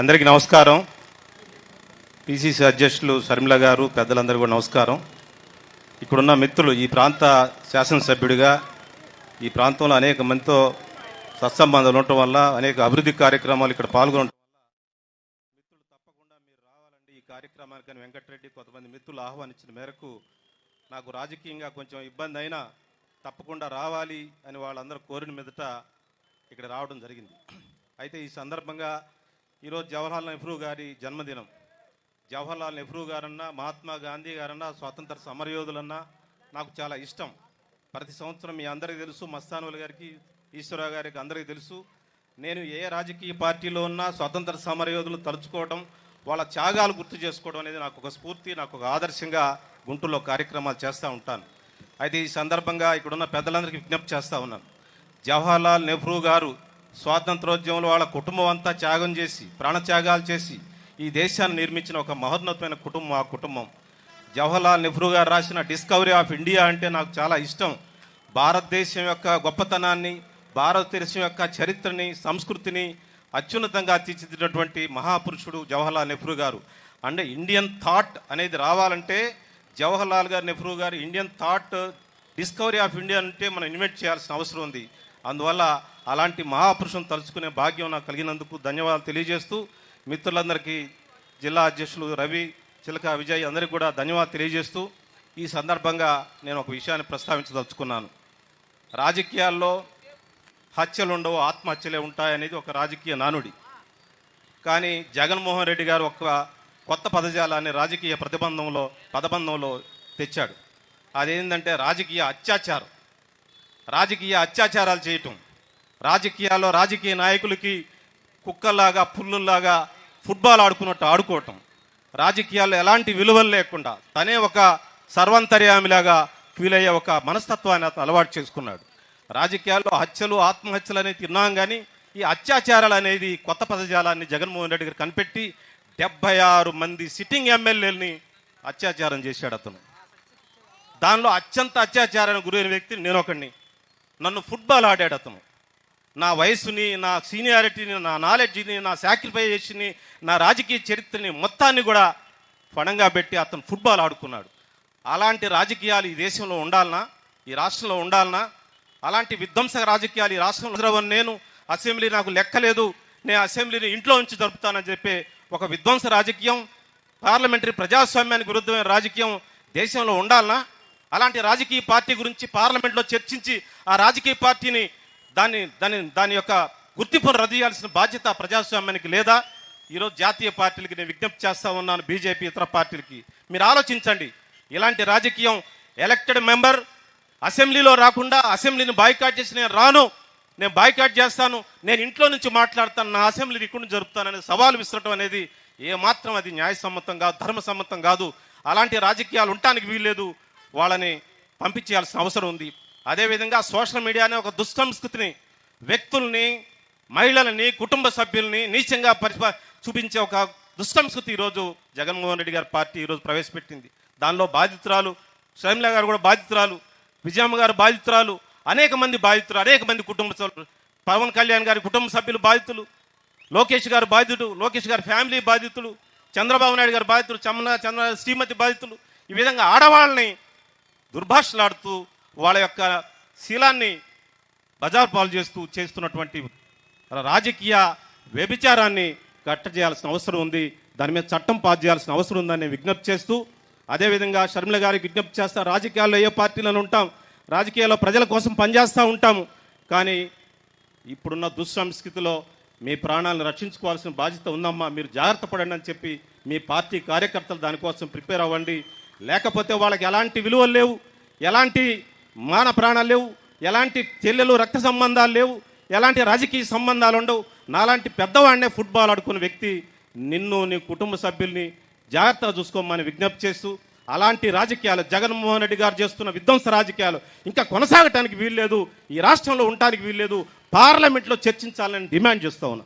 అందరికీ నమస్కారం. పిసిసి అధ్యక్షులు శర్మిల గారు పెద్దలందరూ కూడా నమస్కారం. ఇక్కడున్న మిత్రులు ఈ ప్రాంత శాసనసభ్యుడిగా ఈ ప్రాంతంలో అనేక మందితో సత్సంబంధాలు ఉండటం వల్ల అనేక అభివృద్ధి కార్యక్రమాలు ఇక్కడ పాల్గొనడం వల్ల మిత్రులు తప్పకుండా మీరు రావాలండి. ఈ కార్యక్రమానికి వెంకటరెడ్డి కొంతమంది మిత్రులు ఆహ్వానించిన మేరకు నాకు రాజకీయంగా కొంచెం ఇబ్బంది అయినా తప్పకుండా రావాలి అని వాళ్ళందరూ కోరిన మీదట ఇక్కడ రావడం జరిగింది. అయితే ఈ సందర్భంగా ఈరోజు జవహర్లాల్ నెహ్రూ గారి జన్మదినం. జవహర్లాల్ నెహ్రూ గారన్నా మహాత్మా గాంధీ గారన్నా స్వాతంత్ర సమరయోధులన్నా నాకు చాలా ఇష్టం. ప్రతి సంవత్సరం మీ అందరికీ తెలుసు మస్తానువుల గారికి ఈశ్వరరావు గారికి అందరికీ తెలుసు. నేను ఏ రాజకీయ పార్టీలో ఉన్నా స్వాతంత్ర సమరయోధులు తలుచుకోవడం వాళ్ళ త్యాగాలు గుర్తు చేసుకోవడం అనేది నాకు ఒక స్ఫూర్తి నాకు ఒక ఆదర్శంగా గుంటూరులో కార్యక్రమాలు చేస్తూ ఉంటాను. అయితే ఈ సందర్భంగా ఇక్కడున్న పెద్దలందరికీ విజ్ఞప్తి చేస్తూ ఉన్నాను. జవహర్లాల్ నెహ్రూ గారు స్వాతంత్రోద్యమంలో వాళ్ళ కుటుంబం అంతా త్యాగం చేసి ప్రాణత్యాగాలు చేసి ఈ దేశాన్ని నిర్మించిన ఒక మహోన్నతమైన కుటుంబం ఆ కుటుంబం. జవహర్లాల్ నెహ్రూ గారు రాసిన డిస్కవరీ ఆఫ్ ఇండియా అంటే నాకు చాలా ఇష్టం. భారతదేశం యొక్క గొప్పతనాన్ని భారతదేశం యొక్క చరిత్రని సంస్కృతిని అత్యున్నతంగా తీర్చిదిద్దినటువంటి మహాపురుషుడు జవహర్లాల్ నెహ్రూ గారు. అంటే ఇండియన్ థాట్ అనేది రావాలంటే జవహర్లాల్ గారు నెహ్రూ గారు Indian thought discovery of India అంటే మనం ఇన్వెంట్ చేయాల్సిన అవసరం ఉంది. అందువల్ల అలాంటి మహాపురుషం తలుచుకునే భాగ్యం నాకు కలిగినందుకు ధన్యవాదాలు తెలియజేస్తూ మిత్రులందరికీ జిల్లా అధ్యక్షులు రవి చిలక విజయ్ అందరికీ కూడా ధన్యవాదాలు తెలియజేస్తూ ఈ సందర్భంగా నేను ఒక విషయాన్ని ప్రస్తావించదలుచుకున్నాను. రాజకీయాల్లో హత్యలు ఉండవు ఆత్మహత్యలే ఉంటాయనేది ఒక రాజకీయ నానుడి. కానీ జగన్మోహన్ రెడ్డి గారు ఒక కొత్త పదజాలాన్ని రాజకీయ ప్రతిబంధంలో పదబంధంలో తెచ్చాడు. అదేంటంటే రాజకీయ అత్యాచారం. రాజకీయ అత్యాచారాలు చేయటం. రాజకీయాల్లో రాజకీయ నాయకులకి కుక్కల్లాగా పుల్లుల్లాగా ఫుట్బాల్ ఆడుకున్నట్టు ఆడుకోవటం. రాజకీయాల్లో ఎలాంటి విలువలు లేకుండా తనే ఒక సర్వంతర్యామిలాగా ఫీలయ్యే ఒక మనస్తత్వాన్ని అతను అలవాటు చేసుకున్నాడు. రాజకీయాల్లో హత్యలు ఆత్మహత్యలు అనేది తిన్నాం కానీ ఈ అత్యాచారాలు అనేది కొత్త పదజాలాన్ని జగన్మోహన్ రెడ్డి గారు కనిపెట్టి డెబ్బై ఆరు మంది సిట్టింగ్ ఎమ్మెల్యేలని అత్యాచారం చేశాడు అతను. దానిలో అత్యంత అత్యాచారానికి గురైన వ్యక్తి నేను ఒకడిని. నన్ను ఫుట్బాల్ ఆడాడు అతను. నా వయసుని నా సీనియారిటీని నా నాలెడ్జ్ని నా సాక్రిఫైజేషన్ని నా రాజకీయ చరిత్రని మొత్తాన్ని కూడా పణంగా పెట్టి అతను ఫుట్బాల్ ఆడుకున్నాడు. అలాంటి రాజకీయాలు ఈ దేశంలో ఉండాలనా? ఈ రాష్ట్రంలో ఉండాలనా? అలాంటి విధ్వంసక రాజకీయాలు ఈ రాష్ట్రంలో నేను అసెంబ్లీ నాకు లెక్కలేదు. నేను అసెంబ్లీని ఇంట్లో ఉంచి జరుపుతానని చెప్పి ఒక విధ్వంస రాజకీయం పార్లమెంటరీ ప్రజాస్వామ్యానికి విరుద్ధమైన రాజకీయం దేశంలో ఉండాలనా? అలాంటి రాజకీయ పార్టీ గురించి పార్లమెంట్లో చర్చించి ఆ రాజకీయ పార్టీని దాన్ని దాని దాని యొక్క గుర్తింపును రద్దు చేయాల్సిన బాధ్యత ప్రజాస్వామ్యానికి లేదా? ఈరోజు జాతీయ పార్టీలకి నేను విజ్ఞప్తి చేస్తా ఉన్నాను బీజేపీ ఇతర పార్టీలకి. మీరు ఆలోచించండి. ఇలాంటి రాజకీయం ఎలక్టెడ్ మెంబర్ అసెంబ్లీలో రాకుండా అసెంబ్లీని బాయ్కాట్ చేసి నేను రాను నేను బాయ్కాట్ చేస్తాను నేను ఇంట్లో నుంచి మాట్లాడతాను నా అసెంబ్లీ ఇక్కడ జరుపుతానని సవాలు విసరటం అనేది ఏమాత్రం అది న్యాయసమ్మతం కాదు ధర్మసమ్మతం కాదు. అలాంటి రాజకీయాలు ఉండటానికి వీల్లేదు. వాళ్ళని పంపించేయాల్సిన అవసరం ఉంది. అదేవిధంగా సోషల్ మీడియా అనే ఒక దుస్సంస్కృతిని వ్యక్తుల్ని మహిళలని కుటుంబ సభ్యుల్ని నీచంగా పరిప చూపించే ఒక దుస్సంస్కృతి ఈరోజు జగన్మోహన్ రెడ్డి గారి పార్టీ ఈరోజు ప్రవేశపెట్టింది. దానిలో బాధితురాలు షర్మిల గారు కూడా బాధితురాలు విజయమ్మ గారు బాధితురాలు అనేక మంది బాధితులు అనేక మంది కుటుంబ సభ్యులు పవన్ కళ్యాణ్ గారి కుటుంబ సభ్యులు బాధితులు లోకేష్ గారు బాధితుడు లోకేష్ గారి ఫ్యామిలీ బాధితులు చంద్రబాబు నాయుడు గారు బాధితులు చంద్ర చంద్ర శ్రీమతి బాధితులు ఈ విధంగా ఆడవాళ్ళని దుర్భాషలాడుతూ వాళ్ళ యొక్క శీలాన్ని బజార్ పాలు చేస్తూ చేస్తున్నటువంటి రాజకీయ వ్యభిచారాన్ని కట్ట చేయాల్సిన అవసరం ఉంది. దాని మీద చట్టం పాస్ చేయాల్సిన అవసరం ఉందని విజ్ఞప్తి చేస్తూ అదేవిధంగా షర్మిల గారికి విజ్ఞప్తి చేస్తా రాజకీయాల్లో ఏ పార్టీలను ఉంటాం రాజకీయాల్లో ప్రజల కోసం పనిచేస్తూ ఉంటాము. కానీ ఇప్పుడున్న దుస్సంస్కృతిలో మీ ప్రాణాలను రక్షించుకోవాల్సిన బాధ్యత ఉందమ్మా. మీరు జాగ్రత్త పడండి అని చెప్పి మీ పార్టీ కార్యకర్తలు దానికోసం ప్రిపేర్ అవ్వండి. లేకపోతే వాళ్ళకి ఎలాంటి విలువలు లేవు. ఎలాంటి మాన ప్రాణాలు లేవు ఎలాంటి చెల్లెలు రక్త సంబంధాలు లేవు ఎలాంటి రాజకీయ సంబంధాలు ఉండవు. నాలాంటి పెద్దవాడినే ఫుట్బాల్ ఆడుకున్న వ్యక్తి నిన్ను నీ కుటుంబ సభ్యుల్ని జాగ్రత్తగా చూసుకోమని విజ్ఞప్తి చేస్తూ అలాంటి రాజకీయాలు జగన్మోహన్ రెడ్డి గారు చేస్తున్న విధ్వంస రాజకీయాలు ఇంకా కొనసాగటానికి వీల్లేదు ఈ రాష్ట్రంలో ఉండటానికి వీల్లేదు పార్లమెంట్లో చర్చించాలని డిమాండ్ చేస్తా ఉన్నా.